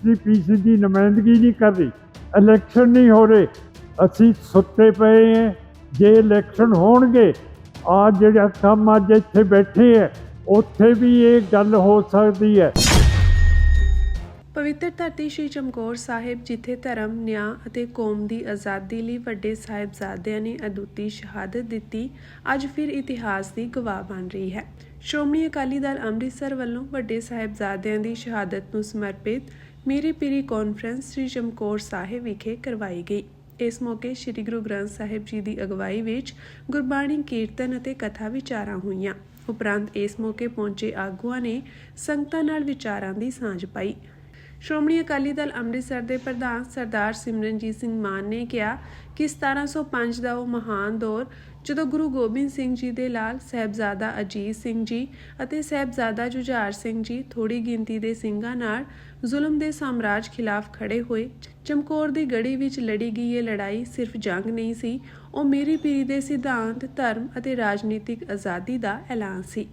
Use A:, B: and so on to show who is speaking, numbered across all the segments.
A: SDPC ਦੀ ਨੁਮਾਇੰਦਗੀ ਨਹੀਂ ਕਰ ਰਹੀ ਇਲੈਕਸ਼ਨ ਨਹੀਂ ਹੋ ਰਹੇ, ਅਸੀਂ ਸੁੱਤੇ ਪਏ ਹਾਂ। ਜੇ ਇਲੈਕਸ਼ਨ ਹੋਣਗੇ ਆ ਜਿਹੜਾ ਕੰਮ ਅੱਜ ਇੱਥੇ ਬੈਠੇ ਹੈ, ਉੱਥੇ ਵੀ ਇਹ ਗੱਲ ਹੋ ਸਕਦੀ ਹੈ।
B: ਪਵਿੱਤਰ ਧਰਤੀ ਸ਼੍ਰੀ ਚਮਕੌਰ ਸਾਹਿਬ, ਜਿੱਥੇ ਧਰਮ, ਨਿਆਂ ਅਤੇ ਕੌਮ ਦੀ ਆਜ਼ਾਦੀ ਲਈ ਵੱਡੇ ਸਾਹਿਬਜ਼ਾਦਿਆਂ ਨੇ ਅਦੁੱਤੀ ਸ਼ਹਾਦਤ ਦਿੱਤੀ, ਅੱਜ ਫਿਰ ਇਤਿਹਾਸ ਦੀ ਗਵਾਹ ਬਣ ਰਹੀ ਹੈ। ਸ਼੍ਰੋਮਣੀ ਅਕਾਲੀ ਦਲ ਅੰਮ੍ਰਿਤਸਰ ਵੱਲੋਂ ਵੱਡੇ ਸਾਹਿਬਜ਼ਾਦਿਆਂ ਦੀ ਸ਼ਹਾਦਤ ਨੂੰ ਸਮਰਪਿਤ ਮੀਰੀ ਪੀਰੀ ਕਾਨਫਰੰਸ ਸ਼੍ਰੀ ਚਮਕੌਰ ਸਾਹਿਬ ਵਿਖੇ ਕਰਵਾਈ ਗਈ। ਇਸ ਮੌਕੇ ਸ੍ਰੀ ਗੁਰੂ ਗ੍ਰੰਥ ਸਾਹਿਬ ਜੀ ਦੀ ਅਗਵਾਈ ਵਿੱਚ ਗੁਰਬਾਣੀ ਕੀਰਤਨ ਅਤੇ ਕਥਾ ਵਿਚਾਰਾਂ ਹੋਈਆਂ। ਉਪਰੰਤ ਇਸ ਮੌਕੇ ਪਹੁੰਚੇ ਆਗੂਆਂ ਨੇ ਸੰਗਤਾਂ ਨਾਲ ਵਿਚਾਰਾਂ ਦੀ ਸਾਂਝ ਪਾਈ। ਸ਼੍ਰੋਮਣੀ ਅਕਾਲੀ ਦਲ ਅੰਮ੍ਰਿਤਸਰ ਦੇ ਪ੍ਰਧਾਨ ਸਰਦਾਰ ਸਿਮਰਨਜੀਤ ਸਿੰਘ ਮਾਨ ਨੇ ਕਿਹਾ ਕਿ 1705 ਦਾ ਉਹ ਮਹਾਨ ਦੌਰ, ਜਦੋਂ ਗੁਰੂ ਗੋਬਿੰਦ ਸਿੰਘ ਜੀ ਦੇ ਲਾਲ ਸਹਿਬਜ਼ਾਦਾ ਅਜੀਤ ਸਿੰਘ ਜੀ ਅਤੇ ਸਹਿਬਜ਼ਾਦਾ ਜੁਝਾਰ ਸਿੰਘ ਜੀ ਥੋੜੀ ਗਿਣਤੀ ਦੇ ਸਿੰਘਾਂ ਨਾਲ ਜ਼ੁਲਮ ਦੇ ਸਾਮਰਾਜ ਖਿਲਾਫ ਖੜੇ ਹੋਏ, ਚਮਕੌਰ ਦੀ ਗੜੀ ਵਿੱਚ ਲੜੀ ਗਈ ਇਹ ਲੜਾਈ ਸਿਰਫ ਜੰਗ ਨਹੀਂ ਸੀ, ਉਹ ਮੇਰੀ ਪੀਰੀ ਦੇ ਸਿਧਾਂਤ, ਧਰਮ ਅਤੇ ਰਾਜਨੀਤਿਕ ਆਜ਼ਾਦੀ ਦਾ ਐਲਾਨ ਸੀ।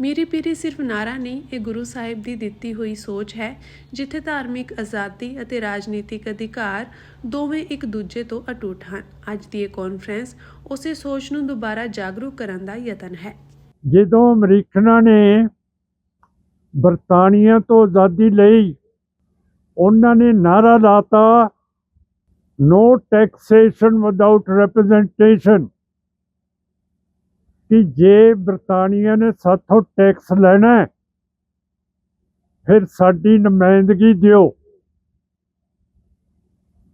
B: ਮੀਰੀ ਪੀਰੀ ਸਿਰਫ ਨਾਰਾ ਨਹੀਂ ਇਹ ਗੁਰੂ ਸਾਹਿਬ ਦੀ ਦਿੱਤੀ ਹੋਈ ਸੋਚ ਹੈ ਜਿੱਥੇ ਧਾਰਮਿਕ ਆਜ਼ਾਦੀ ਅਤੇ ਰਾਜਨੀਤਿਕ ਅਧਿਕਾਰ ਦੋਵੇਂ ਇੱਕ ਦੂਜੇ ਤੋਂ ਅਟੁੱਟ ਹਨ ਅੱਜ ਦੀ ਇਹ ਕਾਨਫਰੰਸ ਉਸੇ ਸੋਚ ਨੂੰ ਦੁਬਾਰਾ ਜਾਗਰੂਕ ਕਰਨ ਦਾ ਯਤਨ ਹੈ
A: ਜਦੋਂ ਅਮਰੀਕਨਾਂ ਨੇ ਬਰਤਾਨੀਆ ਤੋਂ ਆਜ਼ਾਦੀ ਲਈ ਉਹਨਾਂ ਨੇ ਨਾਰਾ ਲਾਤਾ ਨੋ ਟੈਕਸੇਸ਼ਨ ਵਿਦਆਊਟ ਰਿਪਰੈਜ਼ੈਂਟੇਸ਼ਨ ਕਿ ਜੇ ਬਰਤਾਨੀਆ ਨੇ ਸਾਥੋਂ ਟੈਕਸ ਲੈਣਾ ਫਿਰ ਸਾਡੀ ਨੁਮਾਇੰਦਗੀ ਦਿਓ।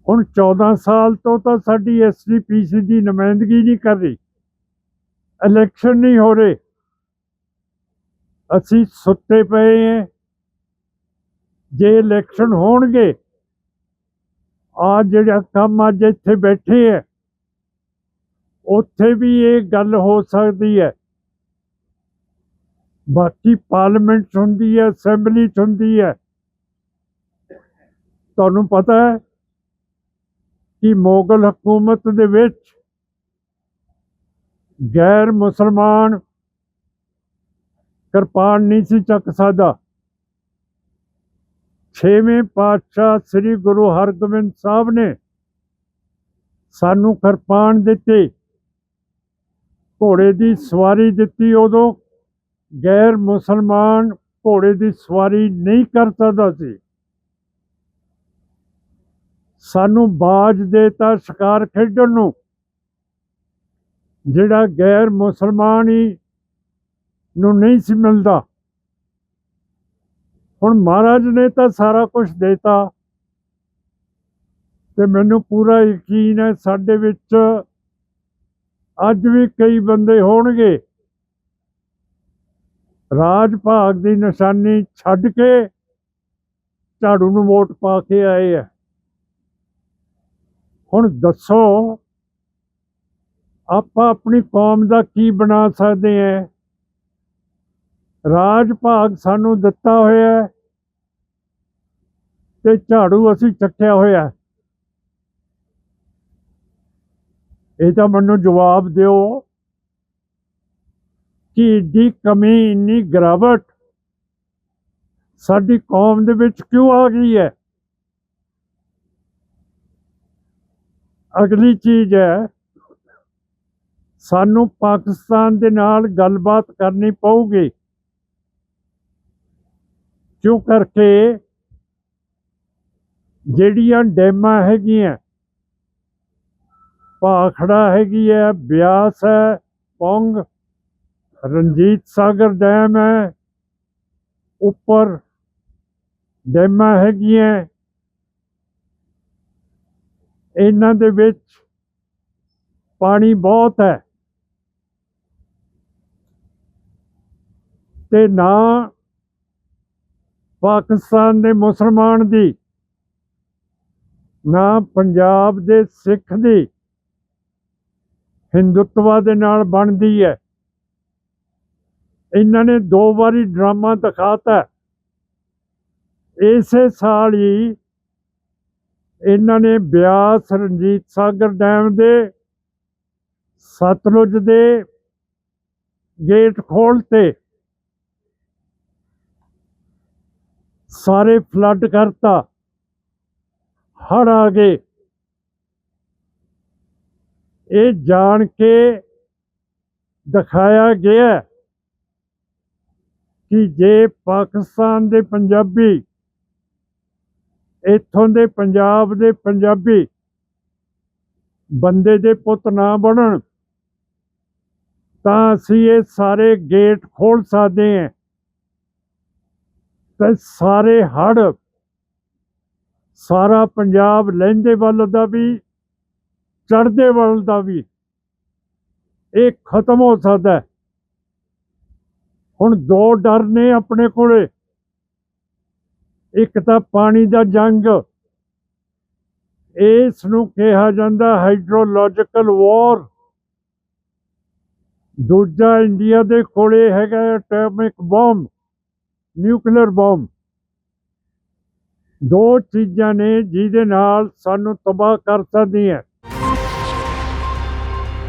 A: ਹੁਣ 14 ਸਾਲ ਤੋਂ ਤਾਂ ਸਾਡੀ ਐਸਡੀਪੀਸੀ ਦੀ ਨੁਮਾਇੰਦਗੀ ਨਹੀਂ ਕਰ ਰਹੀ। ਇਲੈਕਸ਼ਨ ਨਹੀਂ ਹੋ ਰਹੇ। ਅਸੀਂ ਸੁੱਤੇ ਪਏ ਹਾਂ। ਜੇ ਇਲੈਕਸ਼ਨ ਹੋਣਗੇ ਆ ਜਿਹੜਾ ਕੰਮ ਅੱਜ ਇੱਥੇ ਬੈਠੇ ਹੈ ਉੱਥੇ ਵੀ ਇਹ ਗੱਲ ਹੋ ਸਕਦੀ ਹੈ। ਬਾਕੀ ਪਾਰਲੀਮੈਂਟ 'ਚ ਹੁੰਦੀ ਹੈ, ਅਸੈਂਬਲੀ 'ਚ ਹੁੰਦੀ ਹੈ। ਤੁਹਾਨੂੰ ਪਤਾ ਹੈ ਕਿ ਮੁਗਲ ਹਕੂਮਤ ਦੇ ਵਿੱਚ ਗੈਰ ਮੁਸਲਮਾਨ ਕਿਰਪਾਨ ਨਹੀਂ ਸੀ ਚੱਕ ਸਕਦਾ। ਛੇਵੇਂ ਪਾਤਸ਼ਾਹ ਸ੍ਰੀ ਗੁਰੂ ਹਰਗੋਬਿੰਦ ਸਾਹਿਬ ਨੇ ਸਾਨੂੰ ਕਿਰਪਾਨ ਦਿੱਤੇ। ਘੋੜੇ ਦੀ ਸਵਾਰੀ ਦਿੱਤੀ ਉਦੋਂ ਗੈਰ ਮੁਸਲਮਾਨ ਘੋੜੇ ਦੀ ਸਵਾਰੀ ਨਹੀਂ ਕਰ ਸਕਦਾ ਸੀ। ਸਾਨੂੰ ਬਾਜ ਦੇਤਾ ਸ਼ਿਕਾਰ ਖੇਡਣ ਨੂੰ, ਜਿਹੜਾ ਗੈਰ ਮੁਸਲਮਾਨ ਹੀ ਨੂੰ ਨਹੀਂ ਸੀ ਮਿਲਦਾ। ਹੁਣ ਮਹਾਰਾਜ ਨੇ ਤਾਂ ਸਾਰਾ ਕੁਝ ਦੇਤਾ ਤੇ ਮੈਨੂੰ ਪੂਰਾ ਯਕੀਨ ਹੈ ਸਾਡੇ ਵਿੱਚ ਅੱਜ ਵੀ ਕਈ ਬੰਦੇ ਹੋਣਗੇ। ਰਾਜ ਭਾਗ ਦੀ ਨਿਸ਼ਾਨੀ ਛੱਡ ਕੇ ਝਾੜੂ ਨੂੰ ਵੋਟ ਪਾ ਕੇ ਆਏ ਆ। ਹੁਣ ਦੱਸੋ, ਆਪਾਂ ਆਪਣੀ ਕੌਮ ਦਾ ਕੀ ਬਣਾ ਸਕਦੇ ਹਾਂ ਰਾਜ ਭਾਗ ਸਾਨੂੰ ਦਿੱਤਾ ਹੋਇਆ ਤੇ ਝਾੜੂ ਅਸੀਂ ਚੱਕਿਆ ਹੋਇਆ ਹੈ। ਇਹ ਤਾਂ ਮੈਨੂੰ ਜਵਾਬ ਦਿਓ ਕਿ ਏਡੀ ਕਮੀ, ਇੰਨੀ ਗਿਰਾਵਟ ਸਾਡੀ ਕੌਮ ਦੇ ਵਿੱਚ ਕਿਉਂ ਆ ਗਈ ਹੈ? ਅਗਲੀ ਚੀਜ਼ ਹੈ, ਸਾਨੂੰ ਪਾਕਿਸਤਾਨ ਦੇ ਨਾਲ ਗੱਲਬਾਤ ਕਰਨੀ ਪਊਗੀ। ਕਿਉਂ ਕਰਕੇ? ਜਿਹੜੀਆਂ ਡੈਮਾਂ ਹੈਗੀਆਂ ਭਾਖੜਾ ਹੈਗੀ ਹੈ ਬਿਆਸ ਹੈ ਪੌਂਗ। ਰਣਜੀਤ ਸਾਗਰ ਡੈਮ ਹੈ ਉੱਪਰ ਡੈਮਾਂ ਹੈਗੀਆਂ। ਇਹਨਾਂ ਦੇ ਵਿੱਚ ਪਾਣੀ ਬਹੁਤ ਹੈ ਤੇ ਨਾ ਪਾਕਿਸਤਾਨ ਦੇ ਮੁਸਲਮਾਨ ਦੀ, ਨਾ ਪੰਜਾਬ ਦੇ ਸਿੱਖ ਦੀ। ਹਿੰਦੂਤਵਾ ਦੇ ਨਾਲ ਬਣਦੀ ਹੈ। ਇਹਨਾਂ ਨੇ ਦੋ ਵਾਰੀ ਡਰਾਮਾ ਦਿਖਾਤਾ। ਇਸੇ ਸਾਲ ਹੀ ਇਹਨਾਂ ਨੇ ਬਿਆਸ ਰਣਜੀਤ ਸਾਗਰ ਡੈਮ ਦੇ, ਸਤਲੁਜ ਦੇ ਗੇਟ ਖੋਲਤੇ ਸਾਰੇ ਫਲੱਡ ਕਰਤਾ। ਹੜ ਆ ਗਏ। ਇਹ ਜਾਣ ਕੇ ਦਿਖਾਇਆ ਗਿਆ ਕਿ ਜੇ ਪਾਕਿਸਤਾਨ ਦੇ ਪੰਜਾਬੀ, ਇੱਥੋਂ ਦੇ ਪੰਜਾਬ ਦੇ ਪੰਜਾਬੀ ਬੰਦੇ ਦੇ ਪੁੱਤ ਨਾ ਬਣਨ, ਤਾਂ ਅਸੀਂ ਇਹ ਸਾਰੇ ਗੇਟ ਖੋਲ ਸਕਦੇ ਹਾਂ ਤੇ ਸਾਰੇ ਹੜ ਸਾਰਾ ਪੰਜਾਬ ਲਹਿੰਦੇ ਵੱਲ ਦਾ ਵੀ ਚੜ੍ਹਦੇ ਵੱਲ ਦਾ ਵੀ ਇਹ ਖਤਮ ਹੋ ਸਕਦਾ ਹੈ। ਹੁਣ ਦੋ ਡਰ ਨੇ ਆਪਣੇ ਕੋਲੇ। ਇੱਕ ਤਾਂ ਪਾਣੀ ਦਾ ਜੰਗ। ਇਸ ਨੂੰ ਕਿਹਾ ਜਾਂਦਾ ਹਾਈਡਰੋਲੋਜੀਕਲ ਵਾਰ। ਦੂਜਾ ਇੰਡੀਆ ਦੇ ਕੋਲੇ ਹੈਗਾ ਐਟਮਿਕ ਬੰਬ, ਨਿਊਕਲੀਅਰ ਬੰਬ। ਦੋ ਚੀਜ਼ਾਂ ਨੇ ਜਿਹਦੇ ਨਾਲ ਸਾਨੂੰ ਤਬਾਹ ਕਰ ਸਕਦੀਆਂ।